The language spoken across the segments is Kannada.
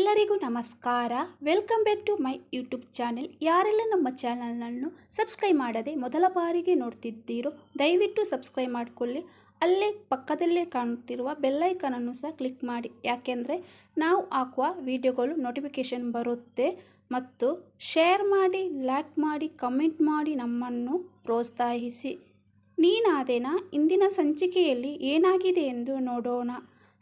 ಎಲ್ಲರಿಗೂ ನಮಸ್ಕಾರ. Welcome back to my YouTube channel ಯಾರೆಲ್ಲ ನಮ್ಮ ಚಾನಲ್ನನ್ನು ಸಬ್ಸ್ಕ್ರೈಬ್ ಮಾಡದೆ ಮೊದಲ ಬಾರಿಗೆ ನೋಡ್ತಿದ್ದೀರೋ, ದಯವಿಟ್ಟು ಸಬ್ಸ್ಕ್ರೈಬ್ ಮಾಡಿಕೊಳ್ಳಿ. ಅಲ್ಲೇ ಪಕ್ಕದಲ್ಲೇ ಕಾಣುತ್ತಿರುವ ಬೆಲ್ಲೈಕನನ್ನು ಸಹ ಕ್ಲಿಕ್ ಮಾಡಿ. ಯಾಕೆಂದರೆ ನಾವು ಹಾಕುವ ವಿಡಿಯೋಗಳು ನೋಟಿಫಿಕೇಷನ್ ಬರುತ್ತೆ ಮತ್ತು ಶೇರ್ ಮಾಡಿ ಲೈಕ್ ಮಾಡಿ ಕಮೆಂಟ್ ಮಾಡಿ ನಮ್ಮನ್ನು ಪ್ರೋತ್ಸಾಹಿಸಿ. ನೀನಾದೇನಾ, ಇಂದಿನ ಸಂಚಿಕೆಯಲ್ಲಿ ಏನಾಗಿದೆ ಎಂದು ನೋಡೋಣ.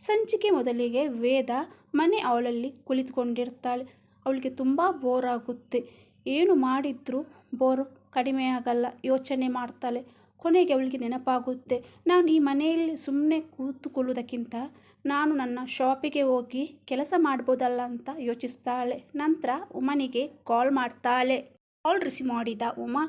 ಸಂಚಿಕೆ ಮೊದಲಿಗೆ ವೇದ ಮನೆ ಅವಳಲ್ಲಿ ಕುಳಿತುಕೊಂಡಿರ್ತಾಳೆ. ಅವಳಿಗೆ ತುಂಬ ಬೋರ್ ಆಗುತ್ತೆ. ಏನು ಮಾಡಿದರೂ ಬೋರ್ ಕಡಿಮೆ ಆಗಲ್ಲ, ಯೋಚನೆ ಮಾಡ್ತಾಳೆ. ಕೊನೆಗೆ ಅವಳಿಗೆ ನೆನಪಾಗುತ್ತೆ, ನಾನು ಈ ಮನೆಯಲ್ಲಿ ಸುಮ್ಮನೆ ಕೂತುಕೊಳ್ಳುವುದಕ್ಕಿಂತ ನಾನು ನನ್ನ ಶಾಪಿಗೆ ಹೋಗಿ ಕೆಲಸ ಮಾಡ್ಬೋದಲ್ಲ ಅಂತ ಯೋಚಿಸ್ತಾಳೆ. ನಂತರ ಉಮನಿಗೆ ಕಾಲ್ ಮಾಡ್ತಾಳೆ. ಕಾಲ್ ರಿಸೀವ್ ಮಾಡಿದ ಉಮಾ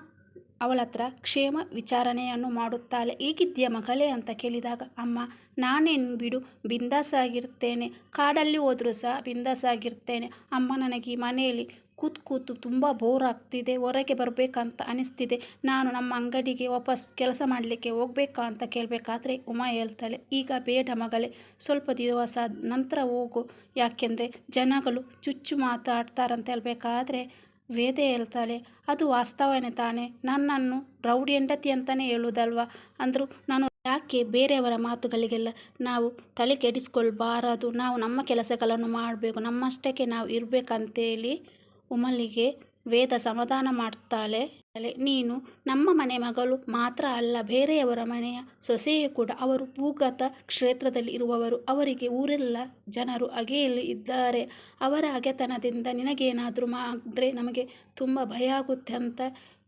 ಅವಳ ಹತ್ರ ಕ್ಷೇಮ ವಿಚಾರಣೆಯನ್ನು ಮಾಡುತ್ತಾಳೆ. ಹೇಗಿದ್ದೀಯ ಮಗಳೇ ಅಂತ ಕೇಳಿದಾಗ, ಅಮ್ಮ, ನಾನೇನು ಬಿಡು, ಬಿಂದಾಸಾಗಿರ್ತೇನೆ. ಕಾಡಲ್ಲಿ ಹೋದರೂ ಸಹ ಬಿಂದಾಸಾಗಿರ್ತೇನೆ. ಅಮ್ಮ ನನಗೆ ಮನೆಯಲ್ಲಿ ಕೂತು ಕೂತು ತುಂಬ ಬೋರ್ ಆಗ್ತಿದೆ. ಹೊರಗೆ ಬರಬೇಕಂತ ಅನಿಸ್ತಿದೆ. ನಾನು ನಮ್ಮ ಅಂಗಡಿಗೆ ವಾಪಸ್ ಕೆಲಸ ಮಾಡಲಿಕ್ಕೆ ಹೋಗ್ಬೇಕಾ ಅಂತ ಕೇಳಬೇಕಾದ್ರೆ ಉಮಾ ಹೇಳ್ತಾಳೆ, ಈಗ ಬೇಡ ಮಗಳೇ, ಸ್ವಲ್ಪ ದಿವಸ ನಂತರ ಹೋಗು. ಯಾಕೆಂದರೆ ಜನಗಳು ಚುಚ್ಚು ಮಾತಾಡ್ತಾರಂತ ಹೇಳಬೇಕಾದ್ರೆ ವೇದ ಹೇಳ್ತಾಳೆ, ಅದು ವಾಸ್ತವನೇ ತಾನೆ. ನನ್ನನ್ನು ರೌಡಿ ಹೆಂಡತಿ ಅಂತಲೇ ಹೇಳುವುದಲ್ವಾ ಅಂದರೂ, ನಾನು ಯಾಕೆ ಬೇರೆಯವರ ಮಾತುಗಳಿಗೆಲ್ಲ ನಾವು ತಲೆ ಕೆಡಿಸ್ಕೊಳ್ಬಾರದು ನಾವು ನಮ್ಮ ಕೆಲಸಗಳನ್ನು ಮಾಡಬೇಕು, ನಮ್ಮಷ್ಟಕ್ಕೆ ನಾವು ಇರಬೇಕಂತೇಳಿ. ಉಮಲಿಗೆ ವೇದ ಸಮಾಧಾನ ಮಾಡ್ತಾಳೆ. ನೀನು ನಮ್ಮ ಮನೆ ಮಗಳು ಮಾತ್ರ ಅಲ್ಲ, ಬೇರೆಯವರ ಮನೆಯ ಸೊಸೆಯೇ ಕೂಡ. ಅವರು ಭೂಗತ ಕ್ಷೇತ್ರದಲ್ಲಿ ಇರುವವರು. ಅವರಿಗೆ ಊರೆಲ್ಲ ಜನರು ಅಗೆಯಲ್ಲಿ ಇದ್ದಾರೆ. ಅವರ ಅಗೆತನದಿಂದ ನಿನಗೇನಾದರೂ ಮಾಡಿದ್ರೆ ನಮಗೆ ತುಂಬ ಭಯ ಆಗುತ್ತೆ ಅಂತ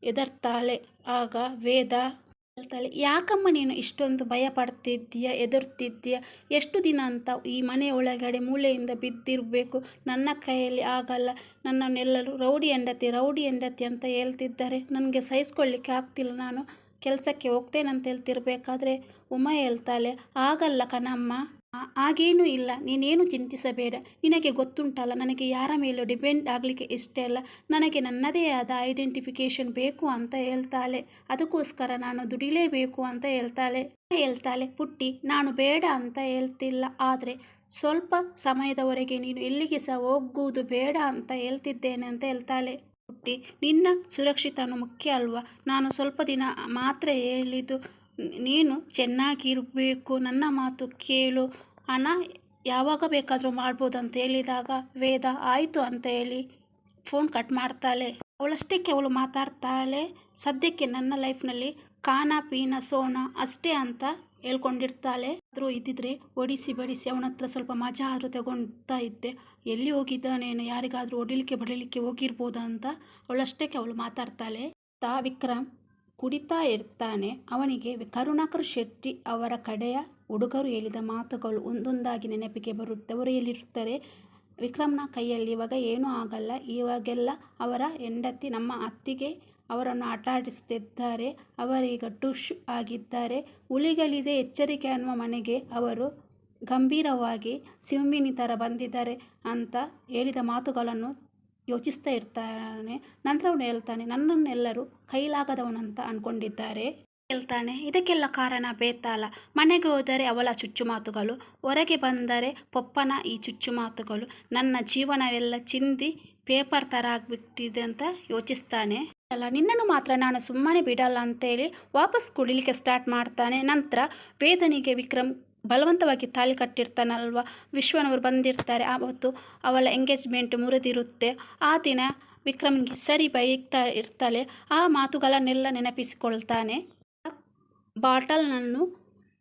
ಎದರ್ತಾಳೆ ಆಗ ವೇದ ಹೇಳ್ತಾಳೆ, ಯಾಕಮ್ಮ ನೀನು ಇಷ್ಟೊಂದು ಭಯ ಪಡ್ತಿದ್ದೀಯ ಎದುರ್ತಿದ್ದೀಯ ಎಷ್ಟು ದಿನ ಅಂತ ಈ ಮನೆ ಒಳಗಡೆ ಮೂಳೆಯಿಂದ ಬಿದ್ದಿರಬೇಕು. ನನ್ನ ಕೈಯಲ್ಲಿ ಆಗಲ್ಲ. ನನ್ನನ್ನೆಲ್ಲರೂ ರೌಡಿ ಹೆಂಡತಿ ರೌಡಿ ಹೆಂಡತಿ ಅಂತ ಹೇಳ್ತಿದ್ದಾರೆ. ನನಗೆ ಸಹಿಸ್ಕೊಳ್ಳಿಕ್ಕೆ ಆಗ್ತಿಲ್ಲ. ನಾನು ಕೆಲಸಕ್ಕೆ ಹೋಗ್ತೇನಂತ ಹೇಳ್ತಿರ್ಬೇಕಾದ್ರೆ ಉಮಾ ಹೇಳ್ತಾಳೆ, ಆಗಲ್ಲ ಕಣಮ್ಮ. ಹಾಗೇನೂ ಇಲ್ಲ. ನೀನೇನು ಚಿಂತಿಸಬೇಡ. ನಿನಗೆ ಗೊತ್ತುಂಟಲ್ಲ, ನನಗೆ ಯಾರ ಮೇಲೂ ಡಿಪೆಂಡ್ ಆಗಲಿಕ್ಕೆ ಇಷ್ಟ ಇಲ್ಲ ನನಗೆ ನನ್ನದೇ ಆದ ಐಡೆಂಟಿಫಿಕೇಷನ್ ಬೇಕು ಅಂತ ಹೇಳ್ತಾಳೆ. ಅದಕ್ಕೋಸ್ಕರ ನಾನು ದುಡಿಲೇಬೇಕು ಅಂತ ಹೇಳ್ತಾಳೆ. ಹೇಳ್ತಾಳೆ, ಪುಟ್ಟಿ, ನಾನು ಬೇಡ ಅಂತ ಹೇಳ್ತಿಲ್ಲ. ಆದರೆ ಸ್ವಲ್ಪ ಸಮಯದವರೆಗೆ ನೀನು ಎಲ್ಲಿಗೆ ಸಹ ಹೋಗುವುದು ಬೇಡ ಅಂತ ಹೇಳ್ತಿದ್ದೇನೆ ಅಂತ ಹೇಳ್ತಾಳೆ. ಪುಟ್ಟಿ, ನಿನ್ನ ಸುರಕ್ಷಿತನು ಮುಖ್ಯ ಅಲ್ವಾ? ನಾನು ಸ್ವಲ್ಪ ದಿನ ಮಾತ್ರ ಹೇಳಿದ್ದು, ನೀನು ಚೆನ್ನಾಗಿರಬೇಕು. ನನ್ನ ಮಾತು ಕೇಳು. ಹಣ ಯಾವಾಗ ಬೇಕಾದರೂ ಮಾಡ್ಬೋದು ಅಂತ ಹೇಳಿದಾಗ, ವೇದ, ಆಯಿತು ಅಂತ ಹೇಳಿ ಫೋನ್ ಕಟ್ ಮಾಡ್ತಾಳೆ. ಅವಳಷ್ಟಕ್ಕೆ ಅವಳು ಮಾತಾಡ್ತಾಳೆ. ಸದ್ಯಕ್ಕೆ ನನ್ನ ಲೈಫ್ನಲ್ಲಿ ಕಾನ, ಪೀನ, ಸೋನ ಅಷ್ಟೇ ಅಂತ ಹೇಳ್ಕೊಂಡಿರ್ತಾಳೆ. ಆದರೂ ಇದ್ದಿದ್ರೆ ಒಡಿಸಿ ಬಡಿಸಿ ಅವನ ಹತ್ರ ಸ್ವಲ್ಪ ಮಜಾ ಆದರೂ ತಗೊಳ್ತಾ ಇದ್ದೆ. ಎಲ್ಲಿ ಹೋಗಿದ್ದಾನೇನು ಯಾರಿಗಾದರೂ ಹೊಡಿಲಿಕ್ಕೆ, ಬಡಲಿಕ್ಕೆ ಹೋಗಿರ್ಬೋದು ಅಂತ ಅವಳಷ್ಟಕ್ಕೆ ಅವಳು ಮಾತಾಡ್ತಾಳೆ. ತಾ ವಿಕ್ರಮ್ ಕುಡಿತಾ ಇರ್ತಾನೆ. ಅವನಿಗೆ ಕರುಣಾಕರ್ ಶೆಟ್ಟಿ ಅವರ ಕಡೆಯ ಹುಡುಗರು ಹೇಳಿದ ಮಾತುಗಳು ಒಂದೊಂದಾಗಿ ನೆನಪಿಗೆ ಬರುತ್ತೆ. ಅವರು ಎಲ್ಲಿರ್ತಾರೆ ವಿಕ್ರಮ್ನ ಕೈಯಲ್ಲಿ ಇವಾಗ ಏನೂ ಆಗಲ್ಲ. ಇವಾಗೆಲ್ಲ ಅವರ ಹೆಂಡತಿ ನಮ್ಮ ಅತ್ತಿಗೆ ಅವರನ್ನು ಆಟಾಡಿಸ್ತಿದ್ದಾರೆ ಅವರೀಗ ಟುಷ್ ಆಗಿದ್ದಾರೆ. ಹುಲಿಗಳಿದೆ ಎಚ್ಚರಿಕೆ ಅನ್ನುವ ಮನೆಗೆ ಅವರು ಗಂಭೀರವಾಗಿ ಸಿಂಹಿನಿ ಥರ ಬಂದಿದ್ದಾರೆ ಅಂತ ಹೇಳಿದ ಮಾತುಗಳನ್ನು ಯೋಚಿಸ್ತಾ ಇರ್ತಾನೆ. ನಂತರ ಅವನು ಹೇಳ್ತಾನೆ, ನನ್ನನ್ನೆಲ್ಲರೂ ಕೈಲಾಗದವನಂತ ಅಂದ್ಕೊಂಡಿದ್ದಾರೆ. ಹೇಳ್ತಾನೆ, ಇದಕ್ಕೆಲ್ಲ ಕಾರಣ ಬೇತಾಲ ಮನೆಗೆ ಹೋದರೆ ಅವಳ ಚುಚ್ಚು ಮಾತುಗಳು ಹೊರಗೆ ಬಂದರೆ ಪಪ್ಪನ ಈ ಚುಚ್ಚು ಮಾತುಗಳು ನನ್ನ ಜೀವನವೆಲ್ಲ ಚಿಂದಿ ಪೇಪರ್ ಥರ ಆಗಿಬಿಟ್ಟಿದೆ ಅಂತ ಯೋಚಿಸ್ತಾನೆ. ಅಲ್ಲ, ನಿನ್ನನ್ನು ಮಾತ್ರ ನಾನು ಸುಮ್ಮನೆ ಬಿಡಲ್ಲ ಅಂತೇಳಿ ವಾಪಸ್ ಕುಡಿಲಿಕ್ಕೆ ಸ್ಟಾರ್ಟ್ ಮಾಡ್ತಾನೆ. ನಂತರ ವೇದನಿಗೆ ವಿಕ್ರಮ್ ಬಲವಂತವಾಗಿ ತಾಳಿ ಕಟ್ಟಿರ್ತಾನಲ್ವ? ವಿಶ್ವನವರು ಬಂದಿರ್ತಾರೆ. ಆವತ್ತು ಅವಳ ಎಂಗೇಜ್ಮೆಂಟ್ ಮುರಿದಿರುತ್ತೆ. ಆ ದಿನ ವಿಕ್ರಮ್ಗೆ ಸರಿ ಬೈಕ್ತಾ ಇರ್ತಾಳೆ. ಆ ಮಾತುಗಳನ್ನೆಲ್ಲ ನೆನಪಿಸಿಕೊಳ್ತಾನೆ. ಬಾಟಲ್ನನ್ನು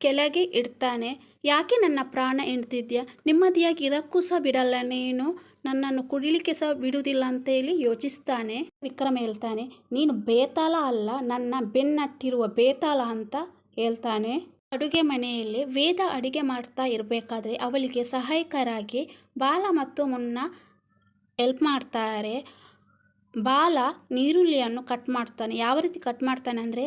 ಕೆಳಗೆ ಇಡ್ತಾನೆ. ಯಾಕೆ ನನ್ನ ಪ್ರಾಣ ಹಿಡ್ತಿದ್ಯಾ ನೆಮ್ಮದಿಯಾಗಿ ಇರಕ್ಕೂ ಸಹ ಬಿಡಲ್ಲ. ನೀನು ನನ್ನನ್ನು ಕುಡಿಲಿಕ್ಕೆ ಸಹ ಬಿಡುವುದಿಲ್ಲ ಅಂತೇಳಿ ಯೋಚಿಸ್ತಾನೆ. ವಿಕ್ರಮ್ ಹೇಳ್ತಾನೆ, ನೀನು ಬೇತಾಲ ಅಲ್ಲ, ನನ್ನ ಬೆನ್ನಟ್ಟಿರುವ ಬೇತಾಲ ಅಂತ ಹೇಳ್ತಾನೆ. ಅಡುಗೆ ಮನೆಯಲ್ಲಿ ವೇದ ಅಡುಗೆ ಮಾಡ್ತಾ ಇರಬೇಕಾದ್ರೆ ಅವಳಿಗೆ ಸಹಾಯಕರಾಗಿ ಬಾಲ ಮತ್ತು ಮುನ್ನ ಹೆಲ್ಪ್ ಮಾಡ್ತಾರೆ. ಬಾಲ ನೀರುಳ್ಳಿಯನ್ನು ಕಟ್ ಮಾಡ್ತಾನೆ. ಯಾವ ರೀತಿ ಕಟ್ ಮಾಡ್ತಾನೆ ಅಂದರೆ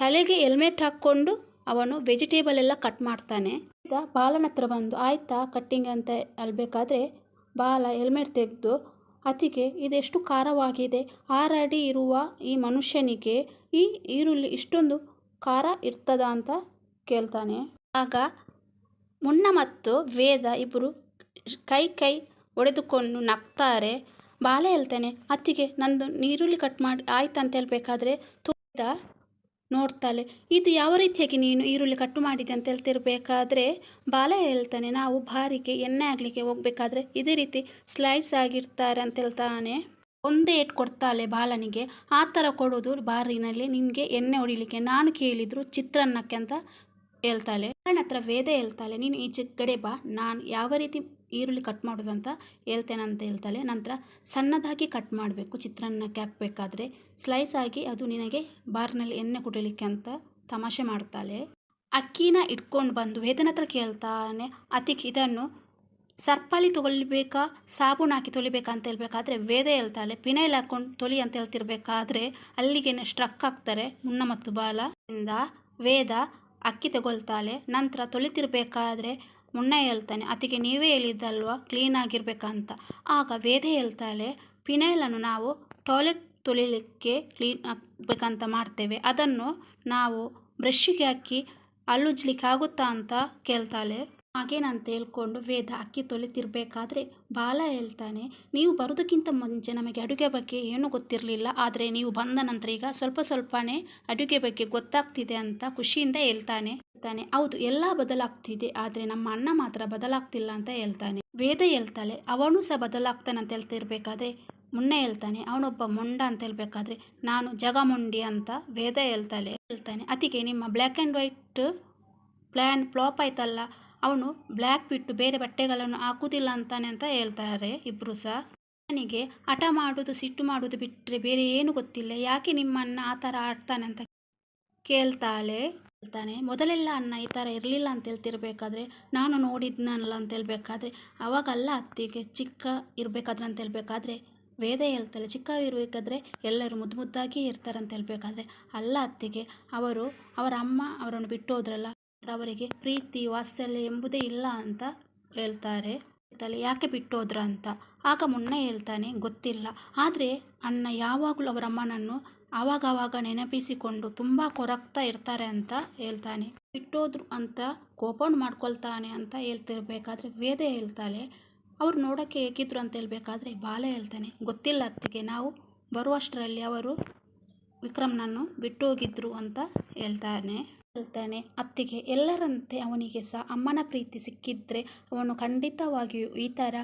ತಲೆಗೆ ಹೆಲ್ಮೆಟ್ ಹಾಕ್ಕೊಂಡು ಅವನು ವೆಜಿಟೇಬಲ್ ಎಲ್ಲ ಕಟ್ ಮಾಡ್ತಾನೆ. ಈಗ ಬಾಲನ ಹತ್ರ ಬಂದು, ಆಯ್ತಾ ಕಟ್ಟಿಂಗ್ ಅಂತ ಅಲ್ಬೇಕಾದ್ರೆ ಬಾಲ ಹೆಲ್ಮೆಟ್ ತೆಗೆದು ಅತಿಗೆ ಇದೆಷ್ಟು ಖಾರವಾಗಿದೆ. ಆರಡಿ ಇರುವ ಈ ಮನುಷ್ಯನಿಗೆ ಈ ಈರುಳ್ಳಿ ಇಷ್ಟೊಂದು ಖಾರ ಇರ್ತದ ಅಂತ ಕೇಳ್ತಾನೆ. ಆಗ ಮುನ್ನ ಮತ್ತು ವೇದ ಇಬ್ಬರು ಕೈ ಕೈ ಒಡೆದುಕೊಂಡು ನಗ್ತಾರೆ. ಬಾಳೆ ಹೇಳ್ತಾನೆ ಅತ್ತಿಗೆ ನಂದು ನೀರುಳ್ಳಿ ಕಟ್ ಮಾಡಿ, ಆಯ್ತು ಅಂತ ಹೇಳ್ಬೇಕಾದ್ರೆ ತುಳಿದ ನೋಡ್ತಾಳೆ. ಇದು ಯಾವ ರೀತಿಯಾಗಿ ನೀನು ಈರುಳ್ಳಿ ಕಟ್ಟು ಮಾಡಿದೆ ಅಂತ ಹೇಳ್ತಿರ್ಬೇಕಾದ್ರೆ? ಬಾಲ ಹೇಳ್ತಾನೆ, ನಾವು ಬಾರಿಗೆ ಎಣ್ಣೆ ಆಗಲಿಕ್ಕೆ ಹೋಗ್ಬೇಕಾದ್ರೆ ಇದೇ ರೀತಿ ಸ್ಲೈಡ್ಸ್ ಆಗಿರ್ತಾರೆ ಅಂತ ಹೇಳ್ತಾನೆ. ಒಂದೇ ಏಟ್ ಕೊಡ್ತಾಳೆ ಬಾಲನಿಗೆ. ಆ ಥರ ಕೊಡೋದು ಬಾರಿನಲ್ಲಿ ನಿನಗೆ ಎಣ್ಣೆ ಹೊಡಿಲಿಕ್ಕೆ. ನಾನು ಕೇಳಿದ್ರು ಚಿತ್ರಾನ್ನಕ್ಕೆ ಅಂತ ಹೇಳ್ತಾಳೆ. ನನ್ನ ಹತ್ರ ವೇದ ಹೇಳ್ತಾಳೆ, ನೀನು ಈಚೆ ಕಡೆ ಬಾ. ನಾನು ಯಾವ ರೀತಿ ಈರುಳ್ಳಿ ಕಟ್ ಮಾಡೋದು ಅಂತ ಹೇಳ್ತೇನೆ ಅಂತ ಹೇಳ್ತಾಳೆ. ನಂತರ ಸಣ್ಣದಾಗಿ ಕಟ್ ಮಾಡಬೇಕು ಚಿತ್ರಾನ್ನಕ್ಕೆ ಹಾಕಬೇಕಾದ್ರೆ ಸ್ಲೈಸ್ ಆಗಿ ಅದು ನಿನಗೆ ಬಾರ್ನಲ್ಲಿ ಎಣ್ಣೆ ಕುಡಿಲಿಕ್ಕೆ ಅಂತ ತಮಾಷೆ ಮಾಡ್ತಾಳೆ. ಅಕ್ಕಿನ ಇಟ್ಕೊಂಡು ಬಂದು ವೇದನ ಹತ್ರ ಕೇಳ್ತಾನೆ, ಅತಿಕ್, ಇದನ್ನು ಸರ್ಪಾಲಿ ತೊಗೊಳ್ಬೇಕಾ, ಸಾಬೂನು ಹಾಕಿ ತೊಳಿಬೇಕಾ ಅಂತ ಹೇಳ್ಬೇಕಾದ್ರೆ ವೇದ ಹೇಳ್ತಾಳೆ. ಪಿನೈಲ್ ಹಾಕ್ಕೊಂಡು ತೊಳಿ ಅಂತ ಹೇಳ್ತಿರ್ಬೇಕಾದ್ರೆ ಅಲ್ಲಿಗೆ ಸ್ಟ್ರಕ್ ಆಗ್ತಾರೆ ಮುನ್ನ ಮತ್ತು ಬಾಲ. ಇಂದ ವೇದ ಅಕ್ಕಿ ತಗೊಳ್ತಾಳೆ. ನಂತರ ತೊಳಿತಿರ್ಬೇಕಾದ್ರೆ ಮುನ್ನ ಹೇಳ್ತಾನೆ ಅದಕ್ಕೆ ನೀವೇ ಹೇಳಿದ್ದಲ್ವಾ? ಕ್ಲೀನ್ ಆಗಿರ್ಬೇಕಂತ. ಆಗ ವೇದ ಹೇಳ್ತಾಳೆ ಪಿನೈಲನ್ನು ನಾವು ಟಾಯ್ಲೆಟ್ ತೊಳಿಲಿಕ್ಕೆ ಕ್ಲೀನ್ ಆಗಬೇಕಂತ ಮಾಡ್ತೇವೆ. ಅದನ್ನು ನಾವು ಬ್ರಷ್ಷಿಗೆ ಹಾಕಿ ಹಲ್ಲುಜ್ಲಿಕ್ಕೆ ಆಗುತ್ತಾ ಅಂತ ಕೇಳ್ತಾಳೆ. ಹಾಗೇನಂತ ಹೇಳ್ಕೊಂಡು ವೇದ ಅಕ್ಕಿ ತೊಳಿತಿರ್ಬೇಕಾದ್ರೆ ಬಾಲ ಹೇಳ್ತಾನೆ, ನೀವು ಬರೋದಕ್ಕಿಂತ ಮುಂಚೆ ನಮಗೆ ಅಡುಗೆ ಬಗ್ಗೆ ಏನೂ ಗೊತ್ತಿರಲಿಲ್ಲ, ಆದರೆ ನೀವು ಬಂದ ನಂತರ ಈಗ ಸ್ವಲ್ಪ ಸ್ವಲ್ಪನೇ ಅಡುಗೆ ಬಗ್ಗೆ ಗೊತ್ತಾಗ್ತಿದೆ ಅಂತ ಖುಷಿಯಿಂದ ಹೇಳ್ತಾನೆ. ಹೇಳ್ತಾನೆ, ಹೌದು, ಎಲ್ಲ ಬದಲಾಗ್ತಿದೆ, ಆದರೆ ನಮ್ಮ ಅಣ್ಣ ಮಾತ್ರ ಬದಲಾಗ್ತಿಲ್ಲ ಅಂತ ಹೇಳ್ತಾನೆ. ವೇದ ಹೇಳ್ತಾಳೆ, ಅವನು ಸಹ ಬದಲಾಗ್ತಾನೆ ಅಂತ ಹೇಳ್ತಿರ್ಬೇಕಾದ್ರೆ? ಮುನ್ನೆ ಹೇಳ್ತಾನೆ, ಅವನೊಬ್ಬ ಮೊಂಡ ಅಂತ ಹೇಳ್ಬೇಕಾದ್ರೆ ನಾನು ಜಗಮುಂಡಿ ಅಂತ ವೇದ ಹೇಳ್ತಾಳೆ. ಹೇಳ್ತಾನೆ, ಅದಕ್ಕೆ ನಿಮ್ಮ black and white plan flop ಆಯ್ತಲ್ಲ ಅವನು ಬ್ಲ್ಯಾಕ್ ಬಿಟ್ಟು ಬೇರೆ ಬಟ್ಟೆಗಳನ್ನು ಹಾಕುವುದಿಲ್ಲ ಅಂತಾನೆ ಅಂತ ಹೇಳ್ತಾರೆ ಇಬ್ಬರು ಸಹ. ನನಗೆ ಹಠ ಮಾಡೋದು ಸಿಟ್ಟು ಮಾಡೋದು ಬಿಟ್ಟರೆ ಬೇರೆ ಏನು ಗೊತ್ತಿಲ್ಲ. ಯಾಕೆ ನಿಮ್ಮನ್ನ ಆ ಥರ ಆಡ್ತಾನೆ ಅಂತ ಕೇಳ್ತಾಳೆ. ಹೇಳ್ತಾನೆ, ಮೊದಲೆಲ್ಲ ಅನ್ನ ಈ ಥರ ಇರಲಿಲ್ಲ ಅಂತ ಹೇಳ್ತಿರ್ಬೇಕಾದ್ರೆ ನಾನು ನೋಡಿದ್ನಲ್ಲ ಅಂತ ಹೇಳ್ಬೇಕಾದ್ರೆ, ಅವಾಗಲ್ಲ ಅತ್ತಿಗೆ ಚಿಕ್ಕ ಇರಬೇಕಾದ್ರೆ ಅಂತ ಹೇಳ್ಬೇಕಾದ್ರೆ, ವೇದ ಹೇಳ್ತಾಳೆ ಚಿಕ್ಕ ಇರಬೇಕಾದ್ರೆ ಎಲ್ಲರೂ ಮುದ್ದು ಮುದ್ದಾಗಿ ಇರ್ತಾರೆ ಅಂತ ಹೇಳ್ಬೇಕಾದ್ರೆ, ಅಲ್ಲ ಅತ್ತಿಗೆ ಅವರು, ಅವರ ಅಮ್ಮ ಅವರನ್ನು ಬಿಟ್ಟು ಹೋದ್ರಲ್ಲ ಅವರಿಗೆ ಪ್ರೀತಿ, ವಾತ್ಸಲ್ಯ ಎಂಬುದೇ ಇಲ್ಲ ಅಂತ ಹೇಳ್ತಾರೆ. ತಲೆ ಯಾಕೆ ಬಿಟ್ಟೋದ್ರ ಅಂತ? ಆಗ ಮುನ್ನ ಹೇಳ್ತಾನೆ, ಗೊತ್ತಿಲ್ಲ. ಆದರೆ ಅಣ್ಣ ಯಾವಾಗಲೂ ಅವರ ಅಮ್ಮನನ್ನು ಆವಾಗವಾಗ ನೆನಪಿಸಿಕೊಂಡು ತುಂಬ ಕೊರಗ್ತಾ ಇರ್ತಾರೆ ಅಂತ ಹೇಳ್ತಾನೆ. ಬಿಟ್ಟೋದ್ರು ಅಂತ ಕೋಪೌಂಡ್ ಮಾಡ್ಕೊಳ್ತಾನೆ ಅಂತ ಹೇಳ್ತಿರ್ಬೇಕಾದ್ರೆ ವೇದ ಹೇಳ್ತಾಳೆ. ಅವ್ರು ನೋಡೋಕ್ಕೆ ಹೇಗಿದ್ರು ಅಂತ ಹೇಳ್ಬೇಕಾದ್ರೆ ಬಾಲ ಹೇಳ್ತಾನೆ. ಗೊತ್ತಿಲ್ಲ ಅತ್ತಿಗೆ, ನಾವು ಬರುವಷ್ಟರಲ್ಲಿ ಅವರು ವಿಕ್ರಮ್ನನ್ನು ಬಿಟ್ಟು ಹೋಗಿದ್ರು ಅಂತ ಹೇಳ್ತಾನೆ. ಹೇಳ್ತಾನೆ, ಅತ್ತಿಗೆ, ಎಲ್ಲರಂತೆ ಅವನಿಗೆ ಸಹ ಅಮ್ಮನ ಪ್ರೀತಿ ಸಿಕ್ಕಿದ್ರೆ ಅವನು ಖಂಡಿತವಾಗಿಯೂ ಈ ಥರ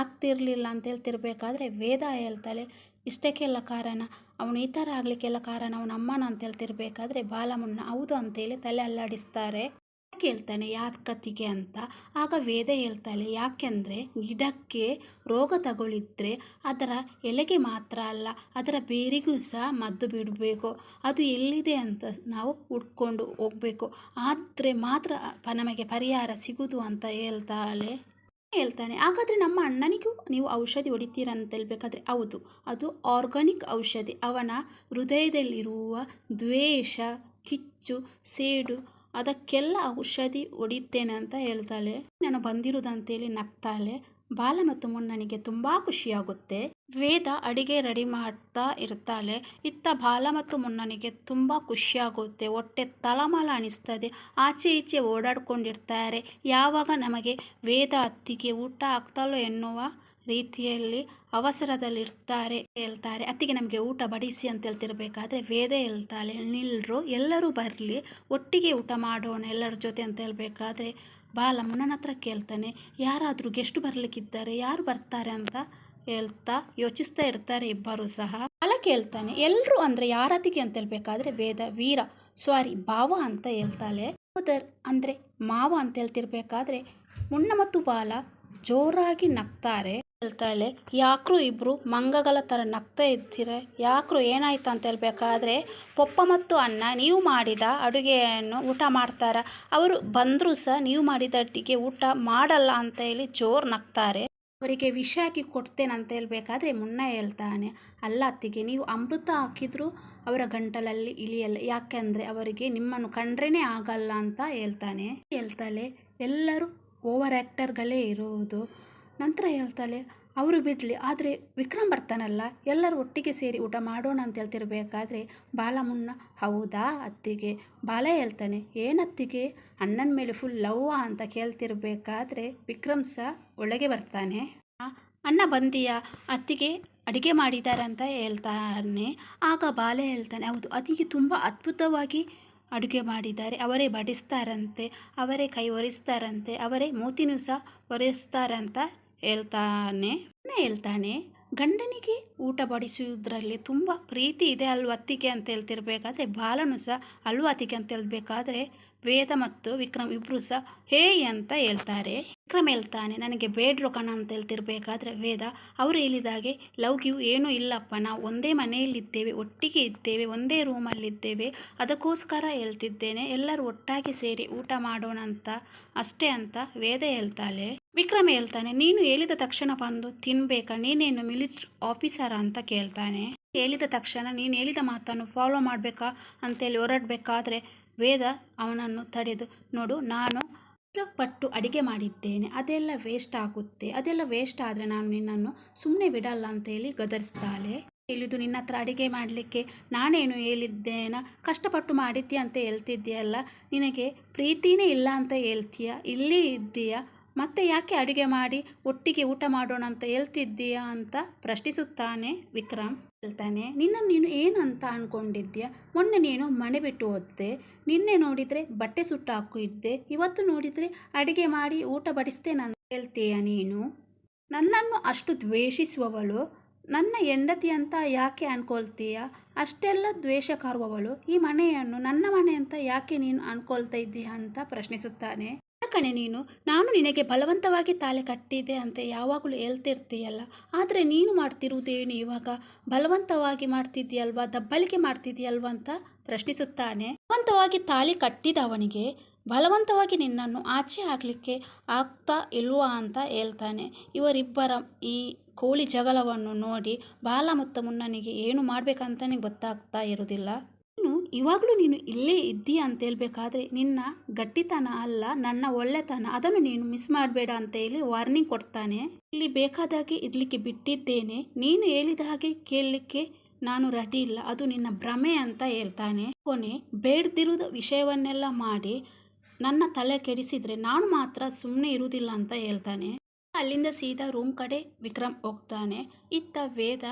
ಆಗ್ತಿರಲಿಲ್ಲ ಅಂತ ಹೇಳ್ತಿರ್ಬೇಕಾದ್ರೆ ವೇದ ಹೇಳ್ತಾಳೆ, ಇಷ್ಟಕ್ಕೆಲ್ಲ ಕಾರಣ, ಅವನು ಈ ಥರ ಆಗಲಿಕ್ಕೆಲ್ಲ ಕಾರಣ ಅವನ ಅಮ್ಮನ ಅಂತ ಹೇಳ್ತಿರ್ಬೇಕಾದ್ರೆ ಬಾಲಮುನ್ನ ಹೌದು ಅಂತೇಳಿ ತಲೆ ಅಲ್ಲಾಡಿಸ್ತಾರೆ. ಕೇಳ್ತಾನೆ ಯಾಕತ್ತಿಗೆ ಅಂತ. ಆಗ ವೇದ ಹೇಳ್ತಾಳೆ, ಯಾಕೆಂದರೆ ಗಿಡಕ್ಕೆ ರೋಗ ತಗೊಳಿದ್ರೆ ಅದರ ಎಲೆಗೆ ಮಾತ್ರ ಅಲ್ಲ, ಅದರ ಬೇರಿಗೂ ಸಹ ಮದ್ದು ಬಿಡಬೇಕು. ಅದು ಎಲ್ಲಿದೆ ಅಂತ ನಾವು ಹುಡ್ಕೊಂಡು ಹೋಗಬೇಕು. ಆದರೆ ಮಾತ್ರ ನಮಗೆ ಪರಿಹಾರ ಸಿಗುವುದು ಅಂತ ಹೇಳ್ತಾಳೆ. ಹೇಳ್ತಾನೆ, ಹಾಗಾದರೆ ನಮ್ಮ ಅಣ್ಣನಿಗೂ ನೀವು ಔಷಧಿ ಹೊಡಿತೀರ ಅಂತ ಹೇಳ್ಬೇಕಾದ್ರೆ ಹೌದು, ಅದು ಆರ್ಗಾನಿಕ್ ಔಷಧಿ. ಅವನ ಹೃದಯದಲ್ಲಿರುವ ದ್ವೇಷ, ಕಿಚ್ಚು, ಸೇಡು ಅದಕ್ಕೆಲ್ಲ ಔಷಧಿ ಹೊಡಿತೇನೆ ಅಂತ ಹೇಳ್ತಾಳೆ. ನಾನು ಬಂದಿರುವುದಂತೇಳಿ ನಗ್ತಾಳೆ. ಬಾಲ ಮತ್ತು ಮುನ್ನನಿಗೆ ತುಂಬ ಖುಷಿಯಾಗುತ್ತೆ. ವೇದ ಅಡಿಗೆ ರೆಡಿ ಮಾಡ್ತಾ ಇರ್ತಾಳೆ. ಇತ್ತ ಬಾಲ ಮತ್ತು ಮುನ್ನನಿಗೆ ತುಂಬ ಖುಷಿಯಾಗುತ್ತೆ. ಹೊಟ್ಟೆ ತಳಮಳ ಅನಿಸ್ತದೆ. ಆಚೆ ಈಚೆ ಓಡಾಡ್ಕೊಂಡಿರ್ತಾರೆ. ಯಾವಾಗ ನಮಗೆ ವೇದ ಅತ್ತಿಗೆ ಊಟ ಆಗ್ತಾಳೋ ಎನ್ನುವ ರೀತಿಯಲ್ಲಿ ಅವಸರದಲ್ಲಿರ್ತಾರೆ ಹೇಳ್ತಾರೆ. ಅತ್ತಿಗೆ ನಮಗೆ ಊಟ ಬಡಿಸಿ ಅಂತ ಹೇಳ್ತಿರ್ಬೇಕಾದ್ರೆ ವೇದ ಹೇಳ್ತಾಳೆ. ನಿಲ್ರು, ಎಲ್ಲರೂ ಬರಲಿ, ಒಟ್ಟಿಗೆ ಊಟ ಮಾಡೋಣ ಎಲ್ಲರ ಜೊತೆ ಅಂತ ಹೇಳ್ಬೇಕಾದ್ರೆ ಬಾಲ ಮುನ್ನನ ಹತ್ರ ಕೇಳ್ತಾನೆ, ಯಾರಾದರೂ ಗೆಸ್ಟ್ ಬರಲಿಕ್ಕಿದ್ದಾರೆ, ಯಾರು ಬರ್ತಾರೆ ಅಂತ ಹೇಳ್ತಾ ಯೋಚಿಸ್ತಾ ಇರ್ತಾರೆ ಇಬ್ಬರು ಸಹ. ಬಾಲ ಕೇಳ್ತಾನೆ ಎಲ್ಲರೂ ಅಂದರೆ ಯಾರತಿಗೆ ಅಂತ ಹೇಳ್ಬೇಕಾದ್ರೆ ವೇದ, ವೀರ ಸಾರಿ ಭಾವ ಅಂತ ಹೇಳ್ತಾಳೆ. ಸೋದರ್ ಅಂದರೆ ಮಾವ ಅಂತ ಹೇಳ್ತಿರ್ಬೇಕಾದ್ರೆ ಮುನ್ನ ಮತ್ತು ಬಾಲ ಜೋರಾಗಿ ನಗ್ತಾರೆ. ಹೇಳ್ತಾಳೆ, ಯಾಕ್ರು ಇಬ್ಬರು ಮಂಗಗಳ ಥರ ನಗ್ತಾ ಇದ್ದೀರಾ? ಯಾಕ್ರು ಏನಾಯ್ತು ಅಂತ ಹೇಳ್ಬೇಕಾದ್ರೆ, ಪಪ್ಪ ಮತ್ತು ಅಣ್ಣ ನೀವು ಮಾಡಿದ ಅಡುಗೆಯನ್ನು ಊಟ ಮಾಡ್ತಾರ? ಅವರು ಬಂದರೂ ಸಹ ನೀವು ಮಾಡಿದ ಅಡುಗೆ ಊಟ ಮಾಡಲ್ಲ ಅಂತ ಹೇಳಿ ಜೋರು ನಗ್ತಾರೆ. ಅವರಿಗೆ ವಿಷ ಹಾಕಿ ಕೊಡ್ತೇನೆ ಅಂತ ಹೇಳ್ಬೇಕಾದ್ರೆ ಮುನ್ನ ಹೇಳ್ತಾನೆ, ಅಲ್ಲ ಅತ್ತಿಗೆ, ನೀವು ಅಮೃತ ಹಾಕಿದ್ರು ಅವರ ಗಂಟಲಲ್ಲಿ ಇಳಿಯಲ್ಲ. ಯಾಕೆಂದರೆ ಅವರಿಗೆ ನಿಮ್ಮನ್ನು ಕಂಡ್ರೇ ಆಗಲ್ಲ ಅಂತ ಹೇಳ್ತಾನೆ. ಹೇಳ್ತಾಳೆ, ಎಲ್ಲರೂ ಓವರ್ ಆ್ಯಕ್ಟರ್ಗಳೇ ಇರುವುದು ನಂತರ ಹೇಳ್ತಾಳೆ, ಅವರು ಬಿಡಲಿ, ಆದರೆ ವಿಕ್ರಮ್ ಬರ್ತಾನಲ್ಲ, ಎಲ್ಲರೂ ಒಟ್ಟಿಗೆ ಸೇರಿ ಊಟ ಮಾಡೋಣ ಅಂತ ಹೇಳ್ತಿರ್ಬೇಕಾದ್ರೆ ಬಾಲ ಮುನ್ನ ಹೌದಾ ಅತ್ತಿಗೆ? ಬಾಲ ಹೇಳ್ತಾನೆ ಏನತ್ತಿಗೆ ಅಣ್ಣನ ಮೇಲೆ ಫುಲ್ ಲವ್ವ ಅಂತ ಕೇಳ್ತಿರ್ಬೇಕಾದ್ರೆ ವಿಕ್ರಮ್ ಸಹ ಒಳಗೆ ಬರ್ತಾನೆ. ಅಣ್ಣ ಬಂದಿಯ? ಅತ್ತಿಗೆ ಅಡುಗೆ ಮಾಡಿದ್ದಾರೆ ಅಂತ ಹೇಳ್ತಾನೆ. ಆಗ ಬಾಲ ಹೇಳ್ತಾನೆ, ಹೌದು, ಅತ್ತಿಗೆ ತುಂಬ ಅದ್ಭುತವಾಗಿ ಅಡುಗೆ ಮಾಡಿದ್ದಾರೆ, ಅವರೇ ಬಡಿಸ್ತಾರಂತೆ, ಅವರೇ ಕೈ ಒರೆಸ್ತಾರಂತೆ, ಅವರೇ ಮೂತಿನೂ ಸಹ ಒರೆಸ್ತಾರಂತ ಹೇಳ್ತಾನೆ. ಹೇಳ್ತಾನೆ, ಗಂಡನಿಗೆ ಊಟ ಬಡಿಸುವುದರಲ್ಲಿ ತುಂಬ ಪ್ರೀತಿ ಇದೆ ಅಲ್ವ ಅತ್ತಿಗೆ ಅಂತ ಹೇಳ್ತಿರ್ಬೇಕಾದ್ರೆ, ಬಾಲನು ಸಹ ಅಲ್ವ ಅತ್ತಿಗೆ ಅಂತ ಹೇಳ್ಬೇಕಾದ್ರೆ ವೇದ ಮತ್ತು ವಿಕ್ರಮ್ ಇಬ್ಬರು ಸಹ ಹೇ ಅಂತ ಹೇಳ್ತಾರೆ. ವಿಕ್ರಮ್ ಹೇಳ್ತಾನೆ, ನನಗೆ ಬೇಡ್ರು ಕಣ ಅಂತ ಹೇಳ್ತಿರ್ಬೇಕಾದ್ರೆ ವೇದ, ಅವರು ಹೇಳಿದಾಗೆ ಲವ್ ಗಿವ್ ಏನೂ ಇಲ್ಲಪ್ಪ. ನಾವು ಒಂದೇ ಮನೆಯಲ್ಲಿದ್ದೇವೆ ಒಟ್ಟಿಗೆ ಇದ್ದೇವೆ, ಒಂದೇ ರೂಮಲ್ಲಿದ್ದೇವೆ ಅದಕ್ಕೋಸ್ಕರ ಹೇಳ್ತಿದ್ದೇನೆ, ಎಲ್ಲರೂ ಒಟ್ಟಾಗಿ ಸೇರಿ ಊಟ ಮಾಡೋಣ ಅಂತ, ಅಷ್ಟೇ ಅಂತ ವೇದ ಹೇಳ್ತಾಳೆ. ವಿಕ್ರಮ್ ಹೇಳ್ತಾನೆ, ನೀನು ಹೇಳಿದ ತಕ್ಷಣ ಬಂದು ತಿನ್ಬೇಕಾ? ನೀನೇನು ಮಿಲಿಟ್ರಿ ಆಫೀಸರ ಅಂತ ಕೇಳ್ತಾನೆ. ಹೇಳಿದ ತಕ್ಷಣ ನೀನು ಹೇಳಿದ ಮಾತನ್ನು ಫಾಲೋ ಮಾಡಬೇಕಾ? ಅಂತೇಳಿ ಹೊರಡಬೇಕಾದ್ರೆ ವೇದ ಅವನನ್ನು ತಡೆದು, ನೋಡು, ನಾನು ಪಟ್ಟು ಅಡಿಗೆ ಮಾಡಿದ್ದೇನೆ. ಅದೆಲ್ಲ ವೇಸ್ಟ್ ಆಗುತ್ತೆ. ಅದೆಲ್ಲ ವೇಸ್ಟ್ ಆದರೆ ನಾನು ನಿನ್ನನ್ನು ಸುಮ್ಮನೆ ಬಿಡಲ್ಲ ಅಂತ ಹೇಳಿ ಗದರಿಸ್ತಾಳೆ. ಹೇಳಿದ್ದು ನಿನ್ನ ಹತ್ರ ಅಡುಗೆ ಮಾಡಲಿಕ್ಕೆ ನಾನೇನು ಹೇಳಿದ್ದೇನ? ಕಷ್ಟಪಟ್ಟು ಮಾಡಿದ್ದೀಯ ಅಂತ ಹೇಳ್ತಿದ್ದೀಯಲ್ಲ. ನಿನಗೆ ಪ್ರೀತಿನೇ ಇಲ್ಲ ಅಂತ ಹೇಳ್ತೀಯ? ಇಲ್ಲಿ ಇದ್ದೀಯ? ಮತ್ತೆ ಯಾಕೆ ಅಡುಗೆ ಮಾಡಿ ಒಟ್ಟಿಗೆ ಊಟ ಮಾಡೋಣ ಅಂತ ಹೇಳ್ತಿದ್ದೀಯಾ ಅಂತ ಪ್ರಶ್ನಿಸುತ್ತಾನೆ ವಿಕ್ರಮ್. ಹೇಳ್ತಾನೆ ನಿನ್ನನ್ನು ನೀನು ಏನಂತ ಅಂದ್ಕೊಂಡಿದ್ದೀಯ ಮೊನ್ನೆ ನೀನು ಮನೆ ಬಿಟ್ಟು ಹೋದೆ. ನಿನ್ನೆ ನೋಡಿದರೆ ಬಟ್ಟೆ ಸುಟ್ಟು ಇದ್ದೆ. ಇವತ್ತು ನೋಡಿದರೆ ಅಡುಗೆ ಮಾಡಿ ಊಟ ಬಡಿಸ್ತೇನಂತ ಹೇಳ್ತೀಯ ನೀನು? ನನ್ನನ್ನು ಅಷ್ಟು ದ್ವೇಷಿಸುವವಳು? ನನ್ನ ಹೆಂಡತಿ ಅಂತ ಯಾಕೆ ಅನ್ಕೊಳ್ತೀಯ? ಅಷ್ಟೆಲ್ಲ ದ್ವೇಷ ಕಾರುವವಳು? ಈ ಮನೆಯನ್ನು ನನ್ನ ಮನೆ ಅಂತ ಯಾಕೆ ನೀನು ಅನ್ಕೊಳ್ತಾ ಇದ್ದೀಯ ಅಂತ ಪ್ರಶ್ನಿಸುತ್ತಾನೆ. ಯಾಕನೆ ನೀನು? ನಾನು ನಿನಗೆ ಬಲವಂತವಾಗಿ ತಾಳೆ ಕಟ್ಟಿದೆ ಅಂತ ಯಾವಾಗಲೂ ಹೇಳ್ತಿರ್ತೀಯಲ್ಲ. ಆದರೆ ನೀನು ಮಾಡ್ತಿರುವುದೇನು ಇವಾಗ? ಬಲವಂತವಾಗಿ ಮಾಡ್ತಿದ್ದೀಯಲ್ವಾ? ದಬ್ಬಲಿಕೆ ಮಾಡ್ತಿದ್ದೀಯಲ್ವಾ ಅಂತ ಪ್ರಶ್ನಿಸುತ್ತಾನೆ. ಬಲವಂತವಾಗಿ ತಾಳಿ ಕಟ್ಟಿದವನಿಗೆ ಬಲವಂತವಾಗಿ ನಿನ್ನನ್ನು ಆಚೆ ಹಾಕಲಿಕ್ಕೆ ಆಗ್ತಾ ಇಲ್ವಾ ಅಂತ ಹೇಳ್ತಾನೆ. ಇವರಿಬ್ಬರ ಈ ಕೋಳಿ ಜಗಳವನ್ನು ನೋಡಿ ಬಾಲ ಮತ್ತು ಮುನ್ನನಿಗೆ ಏನು ಮಾಡಬೇಕಂತನೇ ಗೊತ್ತಾಗ್ತಾ ಇರೋದಿಲ್ಲ ನೀನು ಇವಾಗಲೂ ನೀನು ಇಲ್ಲೇ ಇದ್ದೀಯ ಅಂತ ಹೇಳಬೇಕಾದ್ರೆ ನಿನ್ನ ಗಟ್ಟಿತನ ಅಲ್ಲ, ನನ್ನ ಒಳ್ಳೆತನ. ಅದನ್ನು ನೀನು ಮಿಸ್ ಮಾಡಬೇಡ ಅಂತ ಹೇಳಿ ವಾರ್ನಿಂಗ್ ಕೊಡ್ತಾನೆ. ಇಲ್ಲಿ ಬೇಕಾದಾಗೆ ಇರಲಿಕ್ಕೆ ಬಿಟ್ಟಿದ್ದೇನೆ. ನೀನು ಹೇಳಿದ ಹಾಗೆ ಕೇಳಲಿಕ್ಕೆ ನಾನು ರೆಡಿ ಇಲ್ಲ. ಅದು ನಿನ್ನ ಭ್ರಮೆ ಅಂತ ಹೇಳ್ತಾನೆ. ಕೊನೆ ಬೇಡ್ದಿರುದ ವಿಷಯವನ್ನೆಲ್ಲ ಮಾಡಿ ನನ್ನ ತಲೆ ಕೆಡಿಸಿದ್ರೆ ನಾನು ಮಾತ್ರ ಸುಮ್ಮನೆ ಇರುವುದಿಲ್ಲ ಅಂತ ಹೇಳ್ತಾನೆ. ಅಲ್ಲಿಂದ ಸೀದಾ ರೂಮ್ ಕಡೆ ವಿಕ್ರಮ್ ಹೋಗ್ತಾನೆ. ಇತ್ತ ವೇದ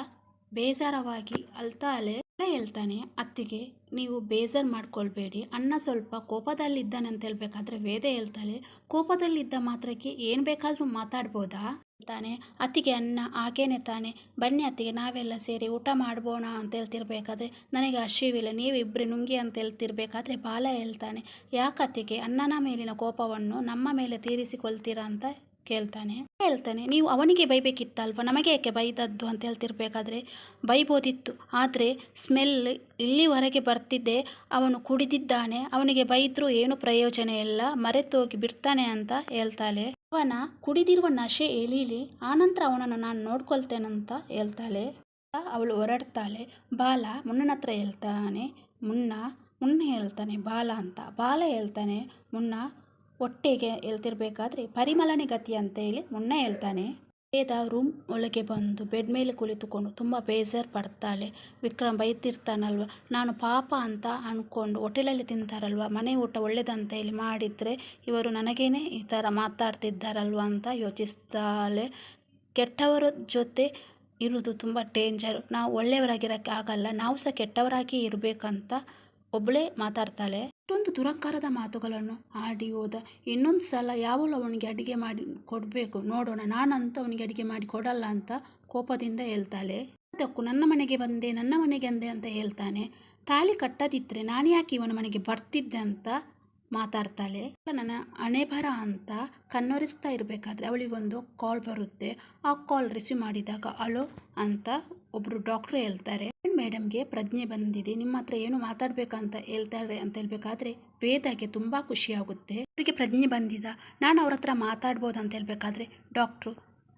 ಬೇಜಾರವಾಗಿ ಅಳ್ತಾಳೆ ಹೇಳ್ತಾನೆ, ಅತ್ತಿಗೆ, ನೀವು ಬೇಜಾರು ಮಾಡ್ಕೊಳ್ಬೇಡಿ. ಅಣ್ಣ ಸ್ವಲ್ಪ ಕೋಪದಲ್ಲಿದ್ದಾನೆ ಅಂತ ಹೇಳ್ಬೇಕಾದ್ರೆ ವೇದ ಹೇಳ್ತಾಳೆ, ಕೋಪದಲ್ಲಿದ್ದ ಮಾತ್ರಕ್ಕೆ ಏನು ಬೇಕಾದರೂ ಮಾತಾಡ್ಬೋದಾ? ತಾನೆ ಅತ್ತಿಗೆ ಅನ್ನ ಹಾಗೇನೆ ತಾನೆ. ಬನ್ನಿ ಅತ್ತಿಗೆ, ನಾವೆಲ್ಲ ಸೇರಿ ಊಟ ಮಾಡ್ಬೋಣ ಅಂತ ಹೇಳ್ತಿರ್ಬೇಕಾದ್ರೆ ನನಗೆ ಹಸಿವಿಲ್ಲ ನೀವಿಬ್ಬರು ನುಂಗಿ ಅಂತ ಹೇಳ್ತಿರ್ಬೇಕಾದ್ರೆ ಬಾಲ ಹೇಳ್ತಾನೆ. ಯಾಕತ್ತಿಗೆ ಅಣ್ಣನ ಮೇಲಿನ ಕೋಪವನ್ನು ನಮ್ಮ ಮೇಲೆ ತೀರಿಸಿಕೊಳ್ತೀರಾ ಅಂತ ಕೇಳ್ತಾನೆ. ಹೇಳ್ತಾನೆ, ನೀವು ಅವನಿಗೆ ಬೈಬೇಕಿತ್ತಲ್ವ? ನಮಗೆ ಯಾಕೆ ಬೈದದ್ದು? ಅಂತ ಹೇಳ್ತಿರ್ಬೇಕಾದ್ರೆ, ಬೈಬೋದಿತ್ತು. ಆದರೆ ಸ್ಮೆಲ್ ಇಲ್ಲಿವರೆಗೆ ಬರ್ತಿದ್ದೆ. ಅವನು ಕುಡಿದಿದ್ದಾನೆ. ಅವನಿಗೆ ಬೈದರೂ ಏನು ಪ್ರಯೋಜನ ಇಲ್ಲ. ಮರೆತೋಗಿ ಬಿಡ್ತಾನೆ ಅಂತ ಹೇಳ್ತಾಳೆ. ಅವನ ಕುಡಿದಿರುವ ನಶೆ ಎಳೀಲಿ. ಆನಂತರ ಅವನನ್ನು ನಾನು ನೋಡ್ಕೊಳ್ತೇನಂತ ಹೇಳ್ತಾಳೆ. ಅವಳು ಹೊರಡ್ತಾಳೆ. ಬಾಲ, ಮುನ್ನನ ಹತ್ರ ಹೇಳ್ತಾನೆ. ಮುನ್ನ ಮುನ್ನ ಹೇಳ್ತಾನೆ. ಬಾಲ ಅಂತ. ಬಾಲ ಹೇಳ್ತಾನೆ. ಮುನ್ನ ಹೊಟ್ಟೆಗೆ ಹೇಳ್ತಿರ್ಬೇಕಾದ್ರೆ ಪರಿಮಳನೆ ಗತಿ ಅಂತ ಹೇಳಿ ಮುನ್ನ ಹೇಳ್ತಾನೆ. ವೇದ ರೂಮ್ ಒಳಗೆ ಬಂದು ಬೆಡ್ ಮೇಲೆ ಕುಳಿತುಕೊಂಡು ತುಂಬ ಬೇಜಾರು ಪಡ್ತಾಳೆ. ವಿಕ್ರಮ್ ಬೈತಿರ್ತಾನಲ್ವ, ನಾನು ಪಾಪ ಅಂತ ಅಂದ್ಕೊಂಡು ಹೋಟೆಲಲ್ಲಿ ತಿಂತಾರಲ್ವ, ಮನೆ ಊಟ ಒಳ್ಳೇದಂತ ಹೇಳಿ ಮಾಡಿದರೆ ಇವರು ನನಗೇನೆ ಈ ಥರ ಮಾತಾಡ್ತಿದ್ದಾರಲ್ವ ಅಂತ ಯೋಚಿಸ್ತಾಳೆ. ಕೆಟ್ಟವರ ಜೊತೆ ಇರೋದು ತುಂಬ ಡೇಂಜರ್ ನಾವು ಒಳ್ಳೆಯವರಾಗಿರೋಕ್ಕೆ ಆಗಲ್ಲ, ನಾವು ಸಹ ಕೆಟ್ಟವರಾಗಿ ಇರಬೇಕಂತ ಒಬ್ಬಳೇ ಮಾತಾಡ್ತಾಳೆ. ಇಷ್ಟೊಂದು ದುರಕಾರದ ಮಾತುಗಳನ್ನು ಆಡಿ ಹೋದ ಇನ್ನೊಂದು ಸಲ ಯಾವಳು ಅವನಿಗೆ ಅಡುಗೆ ಮಾಡಿ ಕೊಡಬೇಕು? ನೋಡೋಣ, ನಾನಂತ ಅವನಿಗೆ ಅಡುಗೆ ಮಾಡಿ ಕೊಡಲ್ಲ ಅಂತ ಕೋಪದಿಂದ ಹೇಳ್ತಾಳೆ. ಅದಕ್ಕೂ ನನ್ನ ಮನೆಗೆ ಬಂದೆ, ನನ್ನ ಮನೆಗೆ ಅಂದೆ ಅಂತ ಹೇಳ್ತಾನೆ. ತಾಳಿ ಕಟ್ಟದಿದ್ದರೆ ನಾನು ಯಾಕೆ ಇವನ ಮನೆಗೆ ಬರ್ತಿದ್ದೆ ಅಂತ ಮಾತಾಡ್ತಾಳೆ. ನನ್ನ ಹಣೆಬರ ಅಂತ ಕಣ್ಣೊರಿಸ್ತಾ ಇರಬೇಕಾದ್ರೆ ಅವಳಿಗೊಂದು ಕಾಲ್ ಬರುತ್ತೆ. ಆ ಕಾಲ್ ರಿಸೀವ್ ಮಾಡಿದಾಗ ಅಲೋ ಅಂತ ಒಬ್ಬರು ಡಾಕ್ಟ್ರು ಹೇಳ್ತಾರೆ. ಮೇಡಮ್ಗೆ ಪ್ರಜ್ಞೆ ಬಂದಿದೆ. ನಿಮ್ಮ ಹತ್ರ ಏನು ಮಾತಾಡ್ಬೇಕಂತ ಹೇಳ್ತಾರೆ ಅಂತ ಹೇಳ್ಬೇಕಾದ್ರೆ ವೇದಾಗೆ ತುಂಬ ಖುಷಿಯಾಗುತ್ತೆ ಅವರಿಗೆ ಪ್ರಜ್ಞೆ ಬಂದಿದ? ನಾನು ಅವ್ರ ಹತ್ರ ಮಾತಾಡ್ಬೋದು ಅಂತ ಹೇಳ್ಬೇಕಾದ್ರೆ ಡಾಕ್ಟ್ರು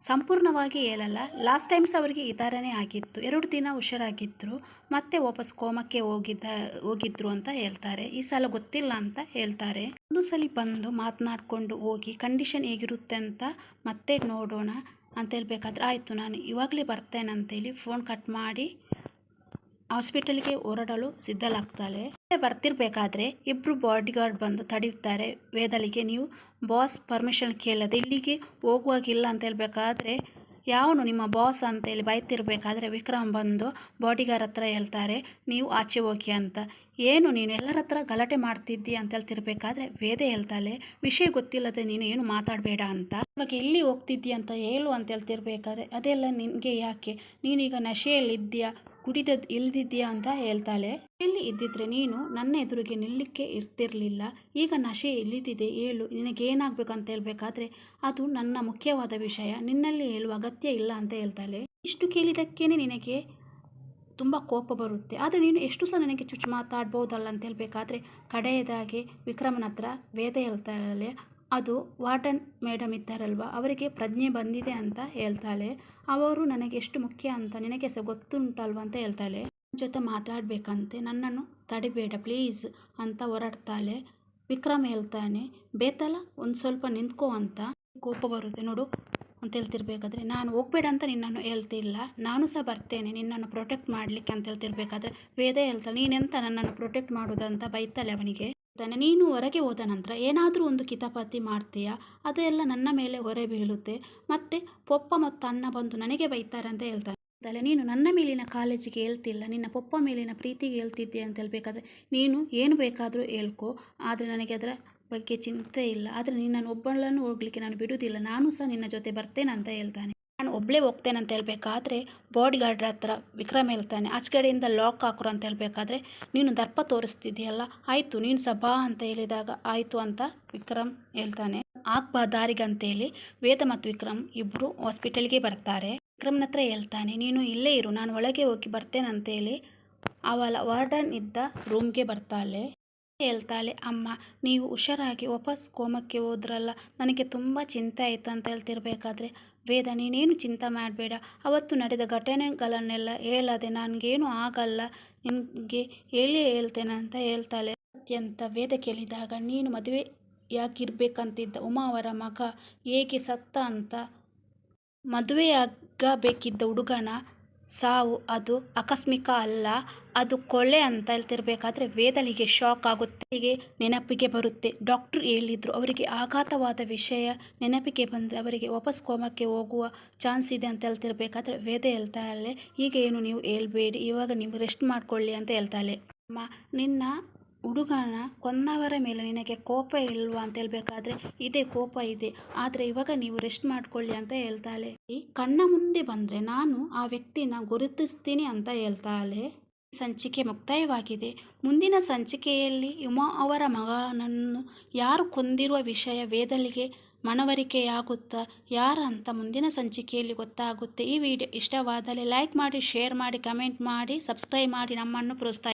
ಸಂಪೂರ್ಣವಾಗಿ ಹೇಳಲ್ಲ. ಲಾಸ್ಟ್ ಟೈಮ್ಸ್ ಅವರಿಗೆ ಈ ಥರನೇ ಆಗಿತ್ತು. ಎರಡು ದಿನ ಹುಷಾರಾಗಿದ್ದರು ಮತ್ತೆ ವಾಪಸ್ ಕೋಮಕ್ಕೆ ಹೋಗಿದ್ದ, ಹೋಗಿದ್ರು ಅಂತ ಹೇಳ್ತಾರೆ. ಈ ಸಲ ಗೊತ್ತಿಲ್ಲ ಅಂತ ಹೇಳ್ತಾರೆ. ಒಂದು ಸಲ ಬಂದು ಮಾತನಾಡಿಕೊಂಡು ಹೋಗಿ, ಕಂಡೀಷನ್ ಹೇಗಿರುತ್ತೆ ಅಂತ ಮತ್ತೆ ನೋಡೋಣ ಅಂತ ಹೇಳ್ಬೇಕಾದ್ರೆ, ಆಯಿತು, ನಾನು ಇವಾಗಲೇ ಬರ್ತೇನೆ ಅಂತೇಳಿ ಫೋನ್ ಕಟ್ ಮಾಡಿ ಹಾಸ್ಪಿಟಲ್ಗೆ ಹೊರಡಲು ಸಿದ್ಧಲಾಗ್ತಾಳೆ ಬರ್ತಿರ್ಬೇಕಾದ್ರೆ ಇಬ್ರು ಬಾಡಿಗಾರ್ಡ್ ಬಂದು ತಡೆಯುತ್ತಾರೆ. ವೇದಲಿಗೆ, ನೀವು ಬಾಸ್ ಪರ್ಮಿಷನ್ ಕೇಳದೆ ಇಲ್ಲಿಗೆ ಹೋಗುವಾಗಿಲ್ಲ ಅಂತ ಹೇಳ್ಬೇಕಾದ್ರೆ, ಯಾವನು ನಿಮ್ಮ ಬಾಸ್ ಅಂತೇಳಿ ಬೈತಿರ್ಬೇಕಾದ್ರೆ ವಿಕ್ರಮ್ ಬಂದು ಬಾಡಿಗಾರ್ ಹತ್ರ ಹೇಳ್ತಾರೆ, ನೀವು ಆಚೆ ಹೋಗಿ ಅಂತ. ಏನು ನೀನು ಎಲ್ಲರ ಹತ್ರ ಗಲಾಟೆ ಮಾಡ್ತಿದ್ದಿ ಅಂತ ಹೇಳ್ತಿರ್ಬೇಕಾದ್ರೆ ವೇದೆ ಹೇಳ್ತಾಳೆ, ವಿಷಯ ಗೊತ್ತಿಲ್ಲದೆ ನೀನು ಏನು ಮಾತಾಡಬೇಡ ಅಂತ. ಇವಾಗ ಎಲ್ಲಿ ಹೋಗ್ತಿದ್ದಿ ಅಂತ ಹೇಳು ಅಂತ ಹೇಳ್ತಿರ್ಬೇಕಾದ್ರೆ ಅದೆಲ್ಲ ನಿನಗೆ ಯಾಕೆ? ನೀನೀಗ ನಶೆಯಲ್ಲಿದ್ದೀಯಾ? ಕುಡಿದದ್ದು ಇಲ್ದಿದ್ಯಾ ಅಂತ ಹೇಳ್ತಾಳೆ. ಎಲ್ಲಿ ಇದ್ದಿದ್ರೆ ನೀನು ನನ್ನ ಎದುರಿಗೆ ನಿಲ್ಲಕ್ಕೆ ಇರ್ತಿರ್ಲಿಲ್ಲ. ಈಗ ನಶೆ ಇಲ್ಲಿದ್ದಿದೆ ಹೇಳು, ನಿನಗೇನಾಗಬೇಕು ಅಂತ ಹೇಳ್ಬೇಕಾದ್ರೆ ಅದು ನನ್ನ ಮುಖ್ಯವಾದ ವಿಷಯ, ನಿನ್ನಲ್ಲಿ ಹೇಳುವ ಅಗತ್ಯ ಇಲ್ಲ ಅಂತ ಹೇಳ್ತಾಳೆ. ಇಷ್ಟು ಕೇಳಿದಕ್ಕೇನೆ ನಿನಗೆ ತುಂಬ ಕೋಪ ಬರುತ್ತೆ. ಆದರೆ ನೀನು ಎಷ್ಟು ಸಹ ನನಗೆ ಚುಚ್ಚು ಮಾತಾಡ್ಬೋದಲ್ಲ ಅಂತ ಹೇಳಬೇಕಾದ್ರೆ ಕಡೆಯದಾಗಿ ವಿಕ್ರಮನ ಹತ್ರ ವೇದ ಹೇಳ್ತಾಳೆ, ಅದು ವಾರ್ಡನ್ ಮೇಡಮ್ ಇದ್ದಾರಲ್ವ, ಅವರಿಗೆ ಪ್ರಜ್ಞೆ ಬಂದಿದೆ ಅಂತ ಹೇಳ್ತಾಳೆ. ಅವರು ನನಗೆ ಎಷ್ಟು ಮುಖ್ಯ ಅಂತ ನಿನಗೆ ಸಹ ಗೊತ್ತುಂಟಲ್ವ ಅಂತ ಹೇಳ್ತಾಳೆ. ಜೊತೆ ಮಾತಾಡಬೇಕಂತೆ, ನನ್ನನ್ನು ತಡಿಬೇಡ ಪ್ಲೀಸ್ ಅಂತ ಹೊರಡ್ತಾಳೆ. ವಿಕ್ರಮ್ ಹೇಳ್ತಾನೆ, ಬೇತಲ, ಒಂದು ಸ್ವಲ್ಪ ನಿಂತ್ಕೋ ಅಂತ. ಕೋಪ ಬರುತ್ತೆ. ನೋಡು ಅಂತ ಹೇಳ್ತಿರ್ಬೇಕಾದ್ರೆ, ನಾನು ಹೋಗ್ಬೇಡ ಅಂತ ನಿನ್ನನ್ನು ಹೇಳ್ತಿಲ್ಲ, ನಾನು ಸಹ ಬರ್ತೇನೆ, ನಿನ್ನನ್ನು ಪ್ರೊಟೆಕ್ಟ್ ಮಾಡಲಿಕ್ಕೆ ಅಂತ ಹೇಳ್ತಿರ್ಬೇಕಾದ್ರೆ, ವೇದ ಹೇಳ್ತಾಳೆ, ನೀನೆಂತ ನನ್ನನ್ನು ಪ್ರೊಟೆಕ್ಟ್ ಮಾಡೋದಂತ ಬೈತಾಳೆ ಅವನಿಗೆ. ತಾನೆ ನೀನು ಹೊರಗೆ ಹೋದ ನಂತರ ಏನಾದರೂ ಒಂದು ಕಿತಾಪತಿ ಮಾಡ್ತೀಯಾ? ಅದೆಲ್ಲ ನನ್ನ ಮೇಲೆ ಹೊರೆ ಬೀಳುತ್ತೆ. ಮತ್ತು ಪೊಪ್ಪ ಮತ್ತು ಅಣ್ಣ ಬಂದು ನನಗೆ ಬೈತಾರೆ ಅಂತ ಹೇಳ್ತಾನೆ ಹೇಳ್ತಾಳೆ ನೀನು ನನ್ನ ಮೇಲಿನ ಕಾಲೇಜಿಗೆ ಹೇಳ್ತಿಲ್ಲ, ನಿನ್ನ ಪೊಪ್ಪ ಮೇಲಿನ ಪ್ರೀತಿಗೆ ಹೇಳ್ತಿದ್ದೆ ಅಂತ ಹೇಳ್ಬೇಕಾದ್ರೆ, ನೀನು ಏನು ಬೇಕಾದರೂ ಹೇಳ್ಕೊ, ಆದರೆ ನನಗೆ ಅದರ ಬಗ್ಗೆ ಚಿಂತೆ ಇಲ್ಲ. ಆದರೆ ನಿನ್ನನ್ನು ಒಬ್ಬಳನ್ನು ಹೋಗ್ಲಿಕ್ಕೆ ನಾನು ಬಿಡುವುದಿಲ್ಲ. ನಾನು ಸಹ ನಿನ್ನ ಜೊತೆ ಬರ್ತೇನೆ ಅಂತ ಹೇಳ್ತಾನೆ. ನಾನು ಒಬ್ಬಳೇ ಹೋಗ್ತೇನೆ ಅಂತ ಹೇಳಬೇಕಾದ್ರೆ ಬಾಡಿ ಗಾರ್ಡ್ರ ಹತ್ರ ವಿಕ್ರಮ್ ಹೇಳ್ತಾನೆ ಆಚೆಗಡೆಯಿಂದ ಲಾಕ್ ಹಾಕ್ರು ಅಂತ ಹೇಳಬೇಕಾದ್ರೆ ನೀನು ದರ್ಪ ತೋರಿಸ್ತಿದ್ದೀಯಲ್ಲ ಆಯಿತು, ನೀನು ಬಾ ಅಂತ ಹೇಳಿದಾಗ ಆಯಿತು ಅಂತ ವಿಕ್ರಮ್ ಹೇಳ್ತಾನೆ. ಆಗ್ಬಾ ದಾರಿಗೆ ಅಂತೇಳಿ ವೇದ ಮತ್ತು ವಿಕ್ರಮ್ ಇಬ್ಬರು ಹಾಸ್ಪಿಟಲ್ಗೆ ಬರ್ತಾರೆ. ವಿಕ್ರಮ್ನ ಹತ್ರ ಹೇಳ್ತಾನೆ, ನೀನು ಇಲ್ಲೇ ಇರು, ನಾನು ಒಳಗೆ ಹೋಗಿ ಬರ್ತೇನೆ ಅಂತೇಳಿ ಅವಳ ವಾರ್ಡನ್ ಇದ್ದ ರೂಮ್ಗೆ ಬರ್ತಾಳೆ. ಹೇಳ್ತಾಳೆ, ಅಮ್ಮ, ನೀವು ಹುಷಾರಾಗಿ ವಾಪಸ್ ಕೋಮಕ್ಕೆ ಹೋದ್ರಲ್ಲ, ನನಗೆ ತುಂಬ ಚಿಂತೆ ಆಯಿತು ಅಂತ ಹೇಳ್ತಿರ್ಬೇಕಾದ್ರೆ, ವೇದ ನೀನೇನು ಚಿಂತೆ ಮಾಡಬೇಡ, ಅವತ್ತು ನಡೆದ ಘಟನೆಗಳನ್ನೆಲ್ಲ ಹೇಳದೆ ನನಗೇನು ಆಗಲ್ಲ, ನಿನಗೆ ಹೇಳಿ ಹೇಳ್ತೇನೆ ಅಂತ ಹೇಳ್ತಾಳೆ. ಅತ್ಯಂತ ವೇದ ಕೇಳಿದಾಗ, ನೀನು ಮದುವೆ ಯಾಕಿರ್ಬೇಕಂತಿದ್ದ ಉಮಾ ಅವರ ಮಗ ಹೇಗೆ ಸತ್ತ ಅಂತ ಮದುವೆಯಾಗಬೇಕಿದ್ದ ಹುಡುಗನ ಸಾವು ಅದು ಆಕಸ್ಮಿಕ ಅಲ್ಲ, ಅದು ಕೊಲೆ ಅಂತ ಹೇಳ್ತಿರ್ಬೇಕಾದ್ರೆ ವೇದಲಿಗೆ ಶಾಕ್ ಆಗುತ್ತೆ. ಹೀಗೆ ನೆನಪಿಗೆ ಬರುತ್ತೆ. ಡಾಕ್ಟ್ರು ಹೇಳಿದ್ರು, ಅವರಿಗೆ ಆಘಾತವಾದ ವಿಷಯ ನೆನಪಿಗೆ ಬಂದರೆ ಅವರಿಗೆ ವಾಪಸ್ ಕೋಮಕ್ಕೆ ಹೋಗುವ ಚಾನ್ಸ್ ಇದೆ ಅಂತ ಹೇಳ್ತಿರ್ಬೇಕಾದ್ರೆ ವೇದ ಹೇಳ್ತಾಳೆ ಈಗ ಏನು ನೀವು ಹೇಳ್ಬೇಡಿ, ಇವಾಗ ನೀವು ರೆಸ್ಟ್ ಮಾಡ್ಕೊಳ್ಳಿ ಅಂತ ಹೇಳ್ತಾಳೆ. ಅಮ್ಮ, ನಿನ್ನ ಹುಡುಗನ ಕೊಂದವರ ಮೇಲೆ ನಿನಗೆ ಕೋಪ ಇಲ್ವಾ ಅಂತ ಹೇಳ್ಬೇಕಾದ್ರೆ ಇದೆ, ಕೋಪ ಇದೆ. ಆದರೆ ಇವಾಗ ನೀವು ರೆಸ್ಟ್ ಮಾಡ್ಕೊಳ್ಳಿ ಅಂತ ಹೇಳ್ತಾಳೆ. ಕಣ್ಣ ಮುಂದೆ ಬಂದರೆ ನಾನು ಆ ವ್ಯಕ್ತಿನ ಗುರುತಿಸ್ತೀನಿ ಅಂತ ಹೇಳ್ತಾಳೆ. ಸಂಚಿಕೆ ಮುಕ್ತಾಯವಾಗಿದೆ. ಮುಂದಿನ ಸಂಚಿಕೆಯಲ್ಲಿ ಉಮಾ ಅವರ ಮಗನನ್ನು ಯಾರು ಕೊಂದಿರುವ ವಿಷಯ ವೇದಲಿಗೆ ಮನವರಿಕೆಯಾಗುತ್ತಾ ಯಾರಂತ ಮುಂದಿನ ಸಂಚಿಕೆಯಲ್ಲಿ ಗೊತ್ತಾಗುತ್ತೆ. ಈ ವಿಡಿಯೋ ಇಷ್ಟವಾದಲ್ಲಿ ಲೈಕ್ ಮಾಡಿ ಶೇರ್ ಮಾಡಿ ಕಮೆಂಟ್ ಮಾಡಿ ಸಬ್ಸ್ಕ್ರೈಬ್ ಮಾಡಿ ನಮ್ಮನ್ನು ಪ್ರೋತ್ಸಾಹ